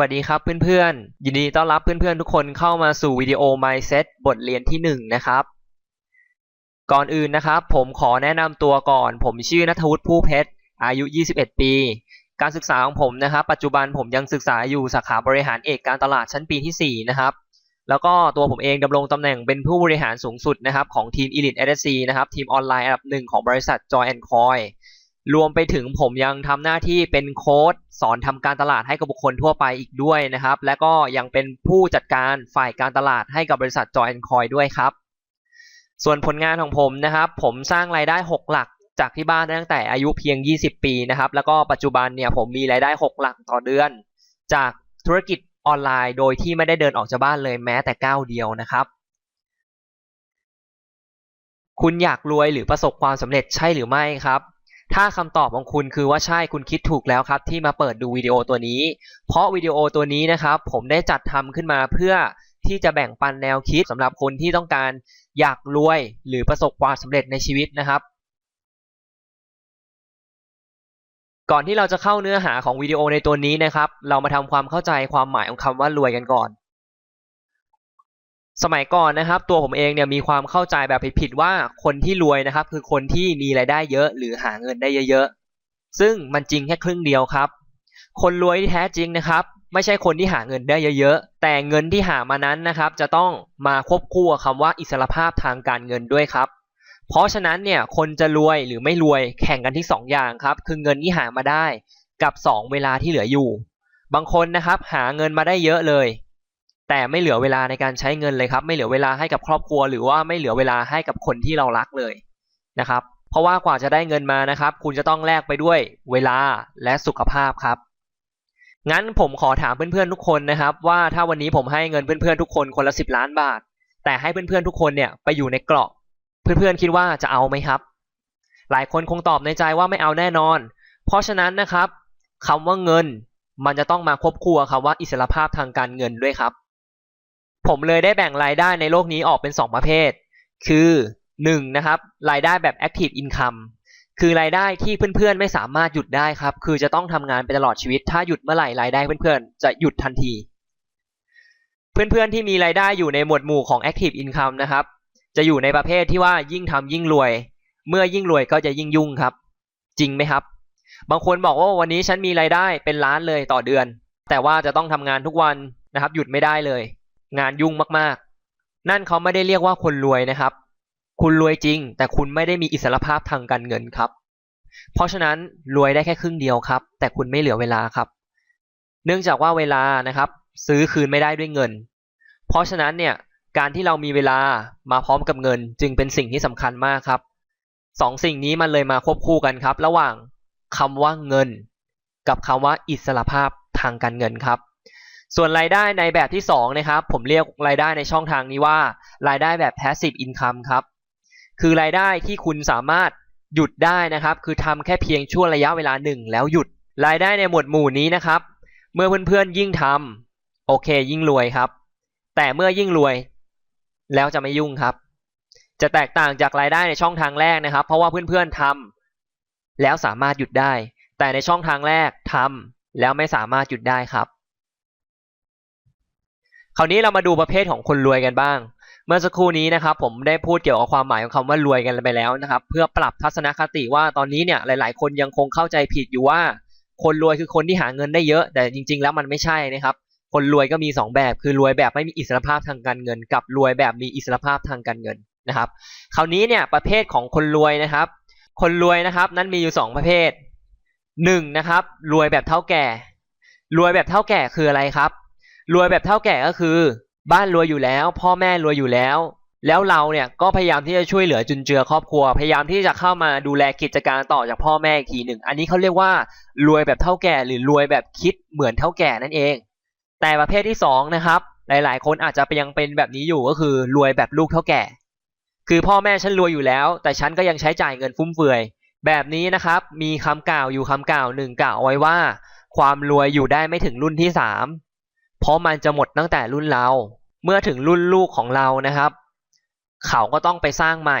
สวัสดีครับเพื่อนๆ ยินดีต้อนรับเพื่อนๆทุกคนเข้ามาสู่วิดีโอ Mindset บทเรียนที่ 1 นะครับ ก่อนอื่นนะครับ ผมขอแนะนำตัวก่อน ผมชื่อนัทวุฒิผู้เพชร อายุ 21 ปี การศึกษาของผมนะครับ ปัจจุบันผมยังศึกษาอยู่สาขาบริหารเอกการตลาดชั้นปีที่ 4 นะครับ แล้วก็ตัวผมเองดำรงตำแหน่งเป็นผู้บริหารสูงสุดนะครับของทีม Elite SSC นะครับทีมออนไลน์อันดับหนึ่งของบริษัท Joy Coin รวมไปถึงผมยังทำหน้าที่เป็นโค้ดสอนทำการตลาดให้กับบุคคลทั่วไปอีกด้วยนะครับ และก็ยังเป็นผู้จัดการฝ่ายการตลาดให้กับบริษัท Joy Coin ด้วยครับ ส่วนผลงานของผมนะครับ ผมสร้างรายได้ 6 หลักจากที่บ้านตั้งแต่อายุเพียง 20 ปีนะครับ แล้วก็ปัจจุบันเนี่ยผมมีรายได้ 6 หลักต่อเดือน จากธุรกิจออนไลน์ โดยที่ไม่ได้เดินออกจากบ้านเลยแม้แต่ก้าวเดียวนะครับ คุณอยากรวยหรือประสบความสำเร็จใช่หรือไม่ครับ ถ้าคำตอบของคุณคือว่าใช่คุณคิดถูกแล้วครับ ที่มาเปิดดูวิดีโอตัวนี้ เพราะวิดีโอตัวนี้นะครับ ผมได้จัดทำขึ้นมาเพื่อที่จะแบ่งปันแนวคิดสำหรับคนที่ต้องการอยากรวยหรือประสบความสำเร็จในชีวิตนะครับ ก่อนที่เราจะเข้าเนื้อหาของวิดีโอในตัวนี้นะครับ เรามาทำความเข้าใจความหมายของคำว่ารวยกันก่อน สมัยก่อนนะครับ ตัวผมเองเนี่ยมีความเข้าใจแบบผิดๆว่าคนที่รวยนะครับ คือคนที่มีรายได้เยอะ หรือหาเงินได้เยอะๆ ซึ่งมันจริงแค่ครึ่งเดียวครับ คนรวยที่แท้จริงนะครับ ไม่ใช่คนที่หาเงินได้เยอะๆ แต่เงินที่หามานั้นนะครับ จะต้องมาควบคู่กับคำว่าอิสรภาพทางการเงินด้วยครับ เพราะฉะนั้นเนี่ยคนจะรวยหรือไม่รวยแข่งกันที่ 2 อย่างครับ คือเงินที่หามาได้กับ 2 เวลาที่เหลืออยู่ บางคนนะครับหาเงินมาได้เยอะเลย แต่ไม่เหลือเวลาในการใช้เงินเลยครับ ไม่เหลือเวลาให้กับครอบครัว หรือว่าไม่เหลือเวลาให้กับคนที่เรารักเลยนะครับ เพราะว่ากว่าจะได้เงินมานะครับ คุณจะต้องแลกไปด้วยเวลาและสุขภาพครับงั้นผมขอถามเพื่อนๆทุกคนนะครับ ว่าถ้าวันนี้ผมให้เงินเพื่อนๆทุกคนคนละสิบล้านบาท แต่ให้เพื่อนๆทุกคนเนี่ยไปอยู่ในเกราะ เพื่อนๆคิดว่าจะเอาไหมครับ หลายคนคงตอบในใจว่าไม่เอาแน่นอน เพราะฉะนั้นนะครับคำว่าเงินมันจะต้องมาควบคู่กับคำว่าอิสรภาพทางการเงินด้วยครับ ผมเลยได้แบ่งรายได้ในโลกนี้ออกเป็น 2 ประเภท คือ1นะครับรายได้แบบ active income คือรายได้ที่เพื่อนๆไม่สามารถหยุดได้ครับ คือจะต้องทำงานไปตลอดชีวิต ถ้าหยุดเมื่อไหร่รายได้เพื่อนๆจะหยุดทันที เพื่อนๆที่มีรายได้อยู่ในหมวดหมู่ของ active income นะครับ จะอยู่ในประเภทที่ว่ายิ่งทำยิ่งรวย เมื่อยิ่งรวยก็จะยิ่งยุ่งครับ จริงไหมครับ บางคนบอกว่าวันนี้ฉันมีรายได้เป็นล้านเลยต่อเดือน แต่ว่าจะต้องทำงานทุกวันนะครับ หยุดไม่ได้เลย งานยุ่งมากๆ นั่นเขาไม่ได้เรียกว่าคนรวยนะครับ คุณรวยจริง แต่คุณไม่ได้มีอิสรภาพทางการเงินครับ เพราะฉะนั้นรวยได้แค่ครึ่งเดียวครับ แต่คุณไม่เหลือเวลาครับ เนื่องจากว่าเวลานะครับ ซื้อคืนไม่ได้ด้วยเงิน เพราะฉะนั้นเนี่ยการที่เรามีเวลามาพร้อมกับเงิน จึงเป็นสิ่งที่สำคัญมากครับสองสิ่งนี้มันเลยมาควบคู่กันครับ ระหว่างคำว่าเงิน กับคำว่าอิสรภาพทางการเงินครับ ส่วนรายได้ในแบบที่2นะครับผมเรียกรายได้ในช่องทางนี้ว่า รายได้แบบ passive income ครับ คือรายได้ที่คุณสามารถหยุดได้นะครับ คือทำแค่เพียงช่วงระยะเวลาหนึ่งแล้วหยุด รายได้ในหมวดหมู่นี้นะครับ เมื่อเพื่อนๆยิ่งทำโอเคยิ่งรวยครับ แต่เมื่อยิ่งรวย แล้วจะไม่ยุ่งครับ จะแตกต่างจากรายได้ในช่องทางแรกนะครับ เพราะว่าเพื่อนๆทำแล้วสามารถหยุดได้ แต่ในช่องทางแรกทำแล้วไม่สามารถหยุดได้ครับ คราวนี้เรามาดูประเภทของคนรวยกันบ้าง เมื่อสักครู่นี้นะครับผมได้พูดเกี่ยวกับความหมายของคำว่ารวยกันไปแล้วนะครับ เพื่อปรับทัศนคติว่าตอนนี้เนี่ยหลาย ๆ คนยังคงเข้าใจผิดอยู่ว่า คนรวยคือคนที่หาเงินได้เยอะ แต่จริง ๆ แล้วมันไม่ใช่นะครับ คนรวยก็มี 2 แบบคือรวยแบบไม่มีอิสรภาพทางการเงิน กับรวยแบบมีอิสรภาพทางการเงินนะครับ คราวนี้เนี่ยประเภทของคนรวยนะครับ คนรวยนะครับนั้นมีอยู่ 2 ประเภท1นะครับรวยแบบเท่าแก่ รวยแบบเท่าแก่คืออะไรครับ รวยแบบเท่าแก่ก็คือ บ้านรวยอยู่แล้ว พ่อแม่รวยอยู่แล้ว แล้วเราเนี่ยก็พยายามที่จะช่วยเหลือจุนเจือครอบครัว พยายามที่จะเข้ามาดูแลกิจการต่อจากพ่อแม่อีกทีหนึ่งอันนี้เขาเรียกว่ารวยแบบเท่าแก่ หรือรวยแบบคิดเหมือนเท่าแก่นั่นเอง แต่ประเภทที่สองนะครับหลาย ๆ คนอาจจะยังเป็นแบบนี้อยู่ก็คือรวยแบบลูกเท่าแก่ คือพ่อแม่ฉันรวยอยู่แล้ว แต่ฉันก็ยังใช้จ่ายเงินฟุ่มเฟือย แบบนี้นะครับ มีคำกล่าวอยู่คำกล่าวหนึ่งกล่าวอาไว้ว่า ความรวยอยู่ได้ไม่ถึงรุ่นที่สาม เพราะมันจะหมดตั้งแต่รุ่นเรา เมื่อถึงรุ่นลูกของเรานะครับ เขาก็ต้องไปสร้างใหม่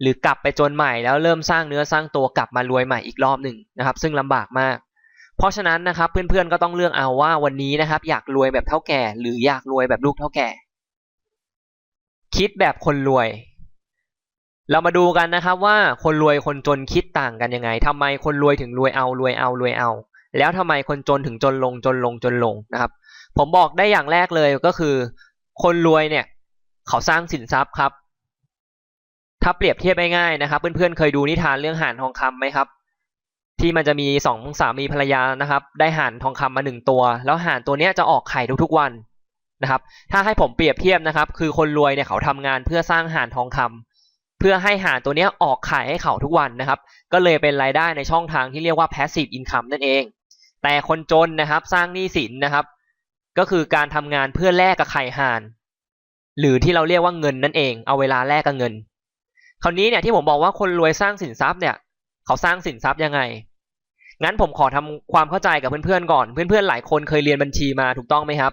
หรือกลับไปจนใหม่แล้วเริ่มสร้างเนื้อสร้างตัวกลับมารวยใหม่อีกรอบหนึ่งนะครับ ซึ่งลำบากมาก เพราะฉะนั้นนะครับเพื่อนๆก็ต้องเลือกเอาว่าวันนี้นะครับ อยากรวยแบบเท่าแก่ หรืออยากรวยแบบลูกเท่าแก่ คิดแบบคนรวย เรามาดูกันนะครับว่าคนรวยคนจนคิดต่างกันยังไงทำไมคนรวยถึงรวยเอารวยเอารวยเอา แล้วทำไมคนจนถึงจนลงจนลงจนลงนะครับ ผมบอกได้อย่างแรกเลยก็คือ คนรวยเนี่ย เขาสร้างสินทรัพย์ครับ ถ้าเปรียบเทียบง่ายๆนะครับ เพื่อนๆเคยดูนิทานเรื่องห่านทองคำไหมครับ ที่มันจะมีสองสามีภรรยานะครับ ได้ห่านทองคำมาหนึ่งตัว แล้วห่านตัวเนี้ยจะออกไข่ทุกๆวันนะครับ ถ้าให้ผมเปรียบเทียบนะครับ คือคนรวยเนี่ยเขาทำงานเพื่อสร้างห่านทองคำเพื่อให้ห่านตัวเนี้ยออกไข่ให้เขาทุกวันนะครับ ก็เลยเป็นรายได้ในช่องทางที่เรียกว่า passive income นั่นเอง แต่คนจนนะครับสร้างหนี้สินนะครับ ก็คือการทำงานเพื่อแลกกับไข่ห่าน หรือที่เราเรียกว่าเงินนั่นเอง เอาเวลาแลกกับเงิน คราวนี้เนี่ยที่ผมบอกว่าคนรวยสร้างสินทรัพย์เนี่ย เขาสร้างสินทรัพย์ยังไง งั้นผมขอทำความเข้าใจกับเพื่อนๆก่อน เพื่อนๆหลายคนเคยเรียนบัญชีมาถูกต้องไหมครับ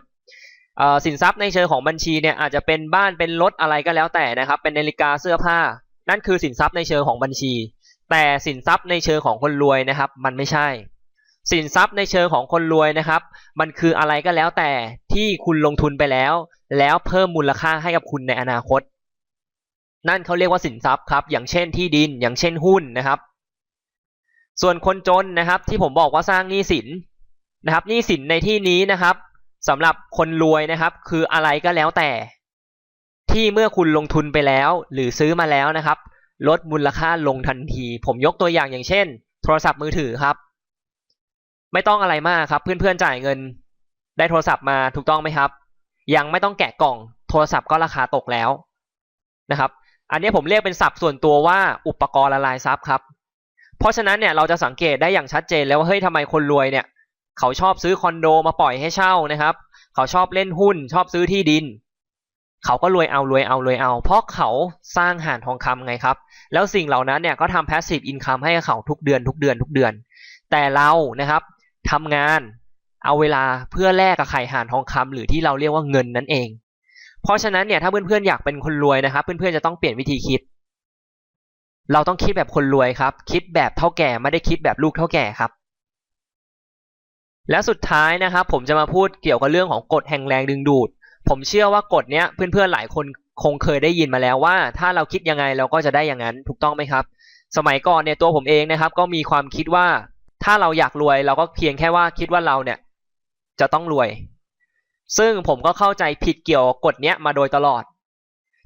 สินทรัพย์ในเชิงของบัญชีเนี่ยอาจจะเป็นบ้านเป็นรถอะไรก็แล้วแต่นะครับ เป็นนาฬิกาเสื้อผ้า นั่นคือสินทรัพย์ในเชิงของบัญชี แต่สินทรัพย์ในเชิงของคนรวยนะครับ มันไม่ใช่ สินทรัพย์ในเชิงของคนรวยนะครับ มันคืออะไรก็แล้วแต่ที่คุณลงทุนไปแล้ว แล้วเพิ่มมูลค่าให้กับคุณในอนาคต นั่นเขาเรียกว่าสินทรัพย์ครับ อย่างเช่นที่ดิน อย่างเช่นหุ้นนะครับ ส่วนคนจนนะครับ ที่ผมบอกว่าสร้างหนี้สินนะครับหนี้สินในที่นี้นะครับสำหรับคนรวยนะครับ คืออะไรก็แล้วแต่ ที่เมื่อคุณลงทุนไปแล้ว หรือซื้อมาแล้วนะครับ ลดมูลค่าลงทันที ผมยกตัวอย่างอย่างเช่น โทรศัพท์มือถือครับ ไม่ต้องอะไรมากครับ เพื่อนๆจ่ายเงิน ได้โทรศัพท์มาถูกต้องไหมครับ ยังไม่ต้องแกะกล่อง โทรศัพท์ก็ราคาตกแล้วนะครับ อันนี้ผมเรียกเป็นศัพท์ส่วนตัวว่าอุปกรณ์ละลายทรัพย์ครับ เพราะฉะนั้นเนี่ยเราจะสังเกตได้อย่างชัดเจนแล้วว่าเฮ้ยทำไมคนรวยเนี่ย เขาชอบซื้อคอนโดมาปล่อยให้เช่านะครับ เขาชอบเล่นหุ้น ชอบซื้อที่ดิน เขาก็รวยเอารวยเอารวยเอา เพราะเขาสร้างห่านทองคำไงครับ แล้วสิ่งเหล่านั้นเนี่ยก็ทำ passive income ให้เขาทุกเดือนทุกเดือนทุกเดือน แต่เรานะครับ ทำงาน เอาเวลาเพื่อแลกกับไข่ห่านทองคำหรือที่เราเรียกว่าเงินนั่นเอง เพราะฉะนั้นเนี่ยถ้าเพื่อนๆอยากเป็นคนรวยนะครับ เพื่อนๆจะต้องเปลี่ยนวิธีคิด เราต้องคิดแบบคนรวยครับ คิดแบบเท่าแก่ไม่ได้คิดแบบลูกเท่าแก่ครับ และสุดท้ายนะครับผมจะมาพูดเกี่ยวกับเรื่องของกฎแห่งแรงดึงดูด ผมเชื่อว่ากฎเนี้ยเพื่อนๆหลายคนคงเคยได้ยินมาแล้วว่า ถ้าเราคิดยังไงเราก็จะได้อย่างนั้นถูกต้องไหมครับ สมัยก่อนเนี่ยตัวผมเองนะครับ ก็มีความคิดว่า ถ้าเราอยากรวยเราก็เพียงแค่ว่าคิดว่าเราเนี่ย จะต้องรวย ซึ่งผมก็เข้าใจผิดเกี่ยวกฎเนี้ยมาโดยตลอด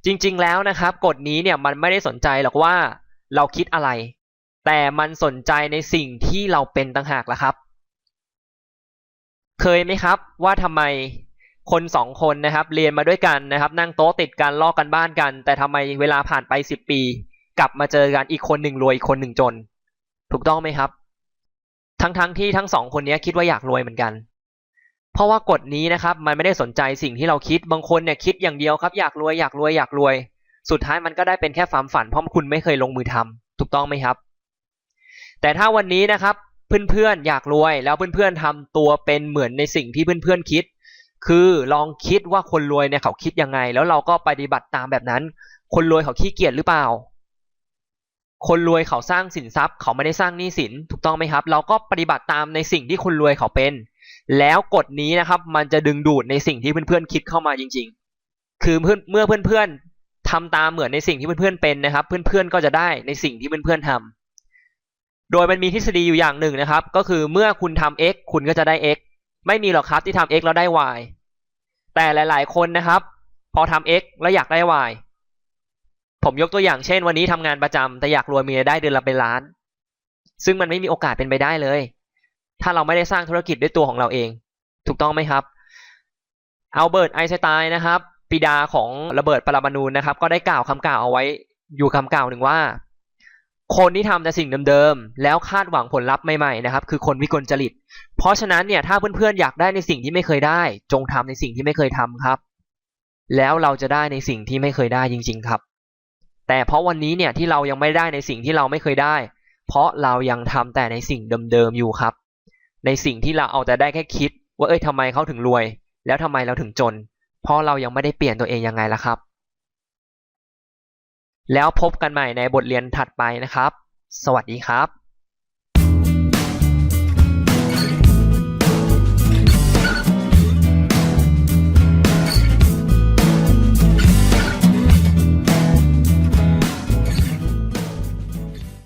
จริง ๆ แล้วนะครับ กฎนี้เนี่ยมันไม่ได้สนใจหรอกว่าเราคิดอะไร แต่มันสนใจในสิ่งที่เราเป็นต่างหากละครับ เคยไหมครับว่าทำไมคนสองคนนะครับ เรียนมาด้วยกันนะครับ นั่งโต๊ะติดกันลอกกันบ้านกัน แต่ทำไมเวลาผ่านไปสิบปี กลับมาเจอกันอีกคนหนึ่งรวยอีกคนหนึ่งจน ถูกต้องไหมครับ ทั้งๆทที่ทั้งสองคนนี้คิดว่าอยากรวยเหมือนกัน เพราะว่ากฎนี้นะครับ มันไม่ได้สนใจสิ่งที่เราคิดบางคนเนี่ยคิดอย่างเดียวครับ อยากรวยอยากรวยอยากรวย สุดท้ายมันก็ได้เป็นแค่ความฝันเพราะคุณไม่เคยลงมือทำถูกต้องไหมครับ แต่ถ้าวันนี้นะครับเพื่อนๆอยากรวยแล้วเพื่อนๆทำตัวเป็นเหมือนในสิ่งที่เพื่อนๆคิด คือลองคิดว่าคนรวยเนี่ยเขาคิดยังไง แล้วเราก็ปฏิบัติตามแบบนั้น คนรวยเขาขี้เกียจหรือเปล่า คนรวยเขาสร้างสินทรัพย์ เขาไม่ได้สร้างหนี้สินถูกต้องไหมครับ เราก็ปฏิบัติตามในสิ่งที่คนรวยเขาเป็น แล้วกฎนี้นะครับ มันจะดึงดูดในสิ่งที่เพื่อนๆคิดเข้ามาจริง ๆ คือเมื่อเมื่อเพื่อนๆทำตามเหมือนในสิ่งที่เพื่อนๆเป็นนะครับ เพื่อนๆก็จะได้ในสิ่งที่เพื่อนๆทำโดยมันมีทฤษฎีอยู่อย่างหนึ่งนะครับ ก็คือเมื่อคุณทำ x คุณก็จะได้ x ไม่มีหรอกครับที่ทำ x แล้วได้ y แต่หลาย ๆ คนนะครับ พอทำ x แล้วอยากได้ y ผมยกตัวอย่างเช่น วันนี้ทำงานประจำแต่อยากรวยมีรายได้เดือนละเป็นล้าน ซึ่งมันไม่มีโอกาสเป็นไปได้เลย ถ้าเราไม่ได้สร้างธุรกิจด้วยตัวของเราเอง ถูกต้องไหมครับอัลเบิร์ตไอน์สไตน์นะครับปิดาของระเบิดปรมาณูนะครับ ก็ได้กล่าวคำกล่าวเอาไว้อยู่คำกล่าวหนึ่งว่า คนที่ทำแต่สิ่งเดิมๆแล้วคาดหวังผลลัพธ์ใหม่ๆนะครับ คือคนวิกลจริต เพราะฉะนั้นเนี่ยถ้าเพื่อนๆอยากได้ในสิ่งที่ไม่เคยได้ จงทำในสิ่งที่ไม่เคยทำครับ แล้วเราจะได้ในสิ่งที่ไม่เคยได้จริง ๆ ครับ แต่เพราะวันนี้เนี่ยที่เรายังไม่ได้ในสิ่งที่เราไม่เคยได้ เพราะเรายังทำแต่ในสิ่งเดิมๆอยู่ครับ ในสิ่งที่เราเอาแต่ได้แค่คิด ว่าเอ้ยทำไมเขาถึงรวย แล้วทำไมเราถึงจน เพราะเรายังไม่ได้เปลี่ยนตัวเองยังไงล่ะครับ แล้วพบกันใหม่ในบทเรียนถัดไปนะครับ สวัสดีครับ